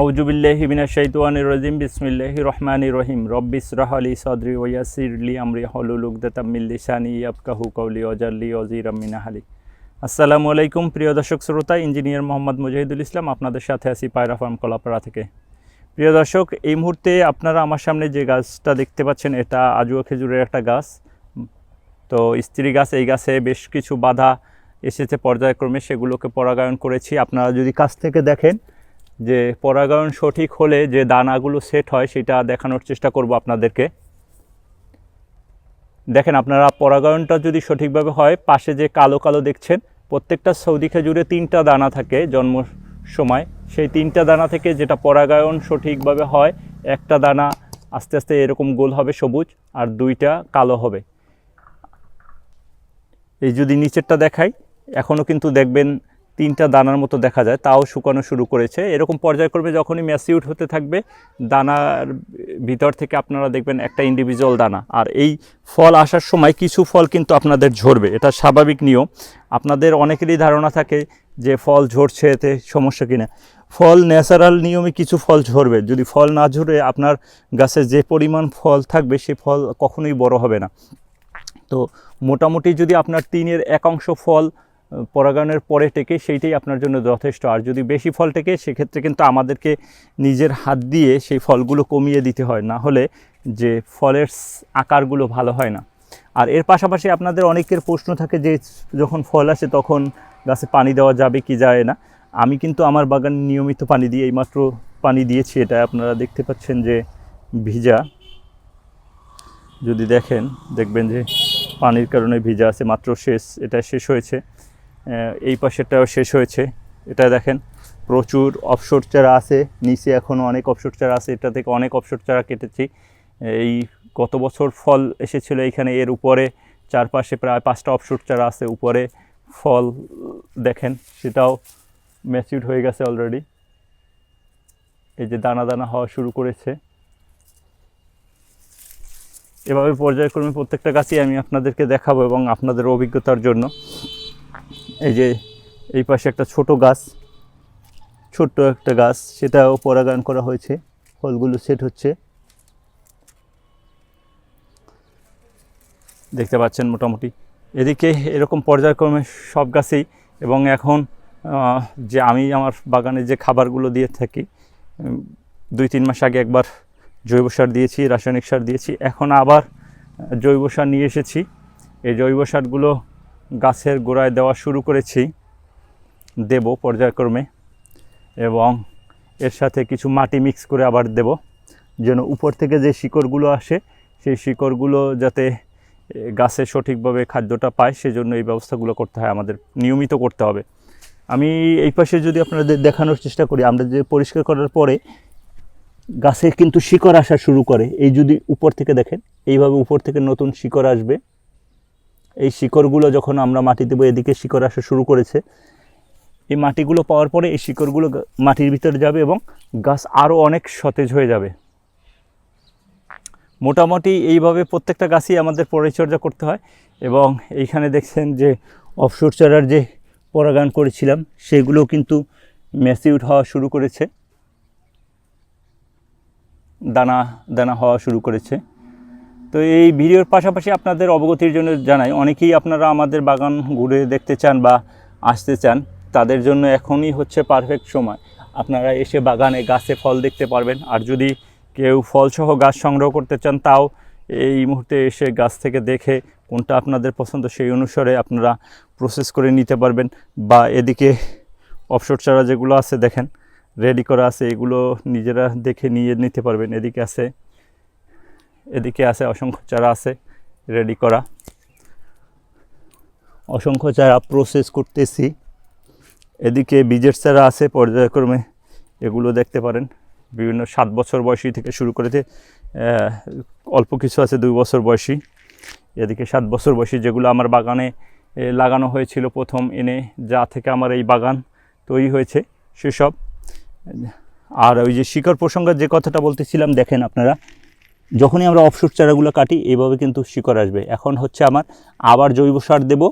আউজুবিল্লাহি মিনাশ শাইতানির রাজিম, বিসমিল্লাহির রহমানির রহিম। রব্বিস রাহলি সদরি ওয়াসিরলি আমরি, হলুল উকদাতাম মিন লিসানি ইয়াফকাহু কওলি ওয়াজাল্লি ওয়াজিরাম মিন আহলি। আসসালামু আলাইকুম প্রিয় দর্শক শ্রোতা, ইঞ্জিনিয়ার মোহাম্মদ মুজাহিদুল ইসলাম আপনাদের সাথে আছি পায়রা ফার্ম কলাপাড়া থেকে। প্রিয় দর্শক, এই মুহূর্তে আপনারা আমার সামনে যে গাছটা দেখতে পাচ্ছেন, এটা আজুয়া খেজুরের একটা গাছ। তো স্ত্রী গাছ, এই গাছে বেশ কিছু বাধা এসেছে, পর্যায়ক্রমে সেগুলোকে পরাগায়ন করেছি। আপনারা যদি কাছ থেকে দেখেন যে পরাগায়ন সঠিক হলে যে দানাগুলো সেট হয় সেটা দেখানোর চেষ্টা করব আপনাদেরকে। দেখেন আপনারা পরাগায়নটা যদি সঠিকভাবে হয়, পাশে যে কালো কালো দেখছেন, প্রত্যেকটা সৌদি খেজুরে তিনটা দানা থাকে জন্ম সময়। সেই তিনটা দানা থেকে যেটা পরাগায়ন সঠিকভাবে হয়, একটা দানা আস্তে আস্তে এরকম গোল হবে সবুজ আর দুইটা কালো হবে। এই যদি নিচেরটা দেখাই এখনও কিন্তু দেখবেন তিনটা দানার মতো দেখা যায় তাও শুকানো শুরু করেছে। এরকম পর্যায়ক্রমে যখনই ম্যাসিউট হতে থাকবে দানার ভিতর থেকে আপনারা দেখবেন একটা ইন্ডিভিজুয়াল দানা। আর এই ফল আসার সময় কিছু ফল কিন্তু আপনাদের ঝরবে এটা স্বাভাবিক নিয়ম। আপনাদের অনেকেরই ধারণা থাকে যে ফল ঝরছে এতে সমস্যা কিনা। ফল ন্যাচারাল নিয়মে কিছু ফল ঝরবে। যদি ফল না ঝরে আপনার গাছে যে পরিমাণ ফল থাকবে সে ফল কখনোই বড় হবে না। তো মোটামুটি যদি আপনার তিনের একাংশ ফল আহ, পরাগায়নের পরে টেকে সেইটাই আপনার জন্য যথেষ্ট। আর যদি বেশি ফল টেকে, সেক্ষেত্রে কিন্তু আমাদেরকে নিজের হাত দিয়ে সেই ফলগুলো কমিয়ে দিতে হয়। না হলে যে ফলের আকারগুলো ভালো হয় না। আর এর পাশাপাশি আপনাদের অনেকের প্রশ্ন থাকে যে, যখন ফল আসে তখন গাছে পানি দেওয়া যাবে কি যায় না? আমি কিন্তু আমার বাগান নিয়মিত পানি দিয়ে, এইমাত্র পানি দিয়েছি, এটা আপনারা দেখতে পাচ্ছেন যে ভিজা। যদি দেখেন, দেখবেন যে পানির কারণে ভিজা আছে, মাত্র শেষ, এটা শেষ হয়েছে। এই পাশেরটাও শেষ হয়েছে। এটা দেখেন, প্রচুর অফশোর চারা আছে, নিচে এখনও অনেক অফশোর চারা আছে, এটা থেকে অনেক অফশোর চারা কেটেছি। এই গত বছর ফল এসেছিল এইখানে এর উপরে চারপাশে প্রায় পাঁচটা অফশোর চারা আছে, উপরে ফল দেখেন, সেটাও ম্যাচিউড হয়ে গেছে অলরেডি এই যে দানা দানা হওয়া শুরু করেছে। এভাবে পর্যায়ক্রমে প্রত্যেকটা গাছই আমি আপনাদেরকে দেখাবো এবং আপনাদের অভিজ্ঞতার জন্য। এই যে এই পাশে একটা ছোট গাছ, ছোট্ট একটা গাছ সেটাও পরাগায়ন করা হয়েছে। ফলগুলো সেট হচ্ছে। দেখতে পাচ্ছেন মোটামুটি। এদিকে এরকম পর্যায়ক্রমে সব গাছেই এবং এখন যে আমি আমার বাগানে যে খাবারগুলো দিয়ে থাকি দুই তিন মাস আগে একবার জৈব সার দিয়েছি, রাসায়নিক সার দিয়েছি। এখন আবার জৈব সার নিয়ে এসেছি। এই জৈব সারগুলো গাছের গোড়ায় দেওয়া শুরু করেছি দেব পর্যায়ক্রমে এবং এর সাথে কিছু মাটি মিক্স করে আবার দেব, যেন উপর থেকে যে শিকড়গুলো আসে, সেই শিকড়গুলো যাতে গাছে সঠিকভাবে খাদ্যটা পায়, সেজন্য এই ব্যবস্থাগুলো করতে হয়, আমাদের নিয়মিত করতে হবে। আমি এই পাশে যদি আপনাদের দেখানোর চেষ্টা করি, আমরা যে পরিষ্কার করার পরে গাছে কিন্তু শিকড় আসা শুরু করে। এই যদি উপর থেকে দেখেন, এইভাবে উপর থেকে নতুন শিকড় আসবে। এই শিকড়গুলো যখন আমরা মাটি দেবো এদিকে শিকড় আসা শুরু করেছে, এই মাটিগুলো পাওয়ার পরে এই শিকড়গুলো মাটির ভিতরে যাবে এবং গাছ আরও অনেক সতেজ হয়ে যাবে। মোটামুটি এইভাবে প্রত্যেকটা গাছই আমাদের পরিচর্যা করতে হয় এবং এইখানে দেখছেন যে অফশোর চারার যে পরাগায়ন করেছিলাম সেগুলো কিন্তু ম্যাসিউড হওয়া শুরু করেছে। দানা দানা হওয়া শুরু করেছে। তো এই ভিডিওর পাশাপাশি আপনাদের অবগতির জন্য জানাই, অনেকেই আপনারা আমাদের বাগান ঘুরে দেখতে চান বা আসতে চান, তাদের জন্য এখনই হচ্ছে পারফেক্ট সময়। আপনারা এসে বাগানে গাছে ফল দেখতে পারবেন, আর যদি কেউ ফলসহ গাছ সংগ্রহ করতে চান, তাও এই মুহূর্তে এসে গাছ থেকে দেখে কোনটা আপনাদের পছন্দ, সেই অনুসারে আপনারা প্রসেস করে নিতে পারবেন। বা এদিকে অফশোর চারা যেগুলো আছে, দেখেন রেডি করা আছে, এগুলো নিজেরা দেখে নিয়ে নিতে পারবেন। এদিকে আছে এদিকে আছে অসংখ্য চারা আছে রেডি করা। অসংখ্য চারা প্রসেস করতেছি। এদিকে বীজের চারা আছে, পর্যায়ক্রমে এগুলো দেখতে পারেন। বিভিন্ন সাত বছর বয়সী থেকে শুরু করেছে অল্প কিছু আছে, দুই বছর বয়সী। এদিকে সাত বছর বয়সী যেগুলো আমার বাগানে লাগানো হয়েছিল প্রথম, এনে যা থেকে আমার এই বাগান তৈরি হয়েছে, সেসব। আর ওই যে শিকড় প্রসঙ্গে যে কথাটা বলতেছিলাম, দেখেন আপনারা। যখনই আমরা অফশুট চারাগুলো কাটি, এইভাবে কিন্তু শিকড় আসবে। এখন হচ্ছে আমার আবার জৈব সার দেব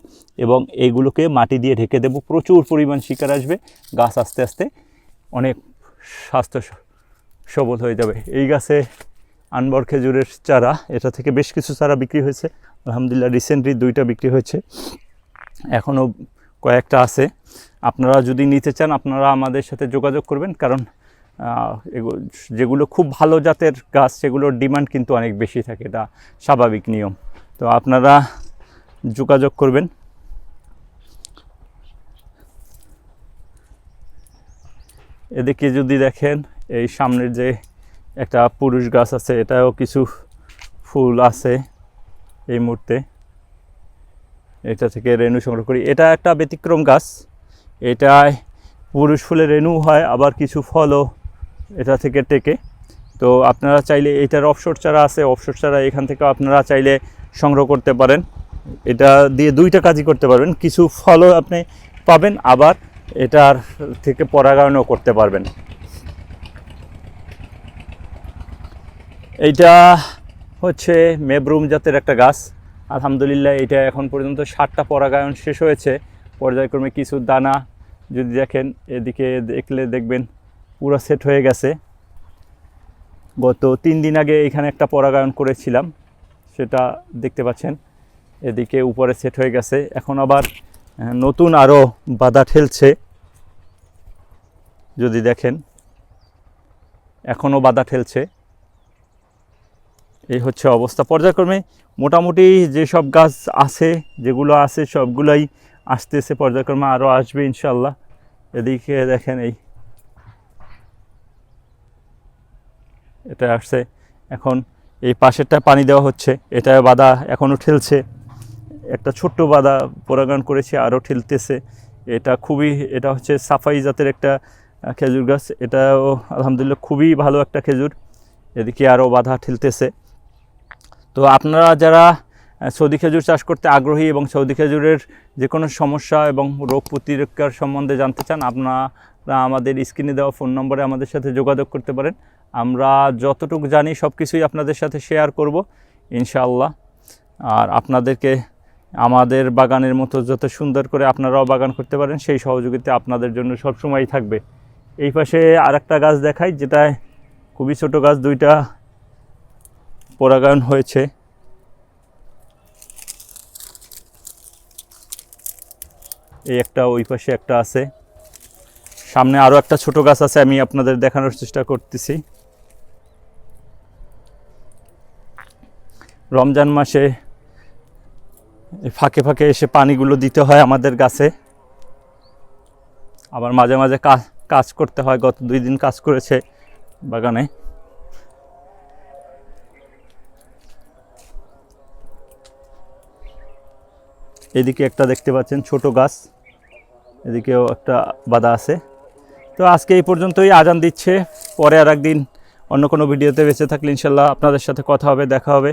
এবং এইগুলোকে মাটি দিয়ে ঢেকে দেব। প্রচুর পরিমাণ শিকড় আসবে, গাছ আস্তে আস্তে অনেক স্বাস্থ্য সবল হয়ে যাবে। এই গাছে আনবর খেজুরের চারা, এটা থেকে বেশ কিছু চারা বিক্রি হয়েছে। আলহামদুলিল্লাহ রিসেন্টলি দুইটা বিক্রি হয়েছে। এখনও কয়েকটা আছে। আপনারা যদি নিতে চান, আপনারা আমাদের সাথে যোগাযোগ করবেন, কারণ যেগুলো খুব ভালো জাতের গাছ, সেগুলোর ডিমান্ড কিন্তু অনেক বেশি থাকে, এটা স্বাভাবিক নিয়ম। তো আপনারা যোগাযোগ করবেন। এদিকে যদি দেখেন, এই সামনের যে একটা পুরুষ গাছ আছে, এটাও কিছু ফুল আছে এই মুহূর্তে। এটা থেকে রেণু সংগ্রহ করি। এটা একটা ব্যতিক্রম গাছ। এটায় পুরুষ ফুলের রেণু হয়, আবার কিছু ফলও এটা থেকে টেকে। তো আপনারা চাইলে এটার অফশোর চারা আছে অফশোর চারা এখান থেকে আপনারা চাইলে সংগ্রহ করতে পারেন। এটা দিয়ে দুইটা কাজই করতে পারবেন। কিছু ফলও আপনি পাবেন, আবার এটার থেকে পরাগায়নও করতে পারবেন। এইটা হচ্ছে মেবরুম জাতের একটা গাছ। আলহামদুলিল্লাহ এটা এখন পর্যন্ত ষাটটা পরাগায়ন শেষ হয়েছে। পর্যায়ক্রমে কিছু দানা যদি দেখেন, এদিকে দেখলে দেখবেন পুরো সেট হয়ে গেছে। গত তিন দিন আগে এখানে একটা পরাগায়ন করেছিলাম, সেটা দেখতে পাচ্ছেন, এদিকে উপরে সেট হয়ে গেছে। এখন আবার নতুন আরও বাধা ঠেলছে। যদি দেখেন এখনও বাধা ঠেলছে। এই হচ্ছে অবস্থা। পর্যায়ক্রমে মোটামুটি যেসব গাছ আছে, যেগুলো আছে, সবগুলোই আসতেছে। পর্যায়ক্রমে আরও আসবে ইনশাল্লাহ এদিকে দেখেন এই এটা আসছে। এখন এই পাশেরটা পানি দেওয়া হচ্ছে। এটা বাধা এখনও ঠেলছে। একটা ছোট্ট বাধা পরাগান করেছে আরও ঠেলতেছে। এটা খুবই, এটা হচ্ছে সাফাই জাতের একটা খেজুর গাছ। এটাও আলহামদুলিল্লাহ খুবই ভালো একটা খেজুর। এদিকে আরও বাধা ঠেলতেছে। তো আপনারা যারা সৌদি খেজুর চাষ করতে আগ্রহী এবং সৌদি খেজুরের যে কোনো সমস্যা এবং রোগ প্রতিরক্ষার সম্বন্ধে জানতে চান, আপনারা আমাদের স্ক্রিনে দেওয়া ফোন নম্বরে আমাদের সাথে যোগাযোগ করতে পারেন। আমরা যতটুকু জানি সব কিছুই আপনাদের সাথে শেয়ার করব, ইনশাআল্লাহ। আর আপনাদেরকে আমাদের বাগানের মতো যত সুন্দর করে আপনারাও বাগান করতে পারেন, সেই সহযোগিতা আপনাদের জন্য সবসময়ই থাকবে। এই পাশে আর একটা গাছ দেখাই, যেটায় খুবই ছোট গাছ, দুইটা পরাগায়ন হয়েছে। এই একটা ওই পাশে একটা আছে। সামনে আরও একটা ছোট গাছ আছে, আমি আপনাদের দেখানোর চেষ্টা করতেছি। রমজান মাসে ফাঁকে ফাঁকে এসে পানিগুলো দিতে হয় আমাদের গাছে। আবার মাঝে মাঝে কাজ কাজ করতে হয়, গত দুই দিন কাজ করেছে বাগানে। এদিকে একটা দেখতে পাচ্ছেন ছোট গাছ, এদিকেও একটা বাধা আছে। তো আজকে এই পর্যন্তই, আজান দিচ্ছে। পরে আর একদিন অন্য কোনো ভিডিওতে বেঁচে থাকলে ইনশাল্লাহ আপনাদের সাথে কথা হবে, দেখা হবে।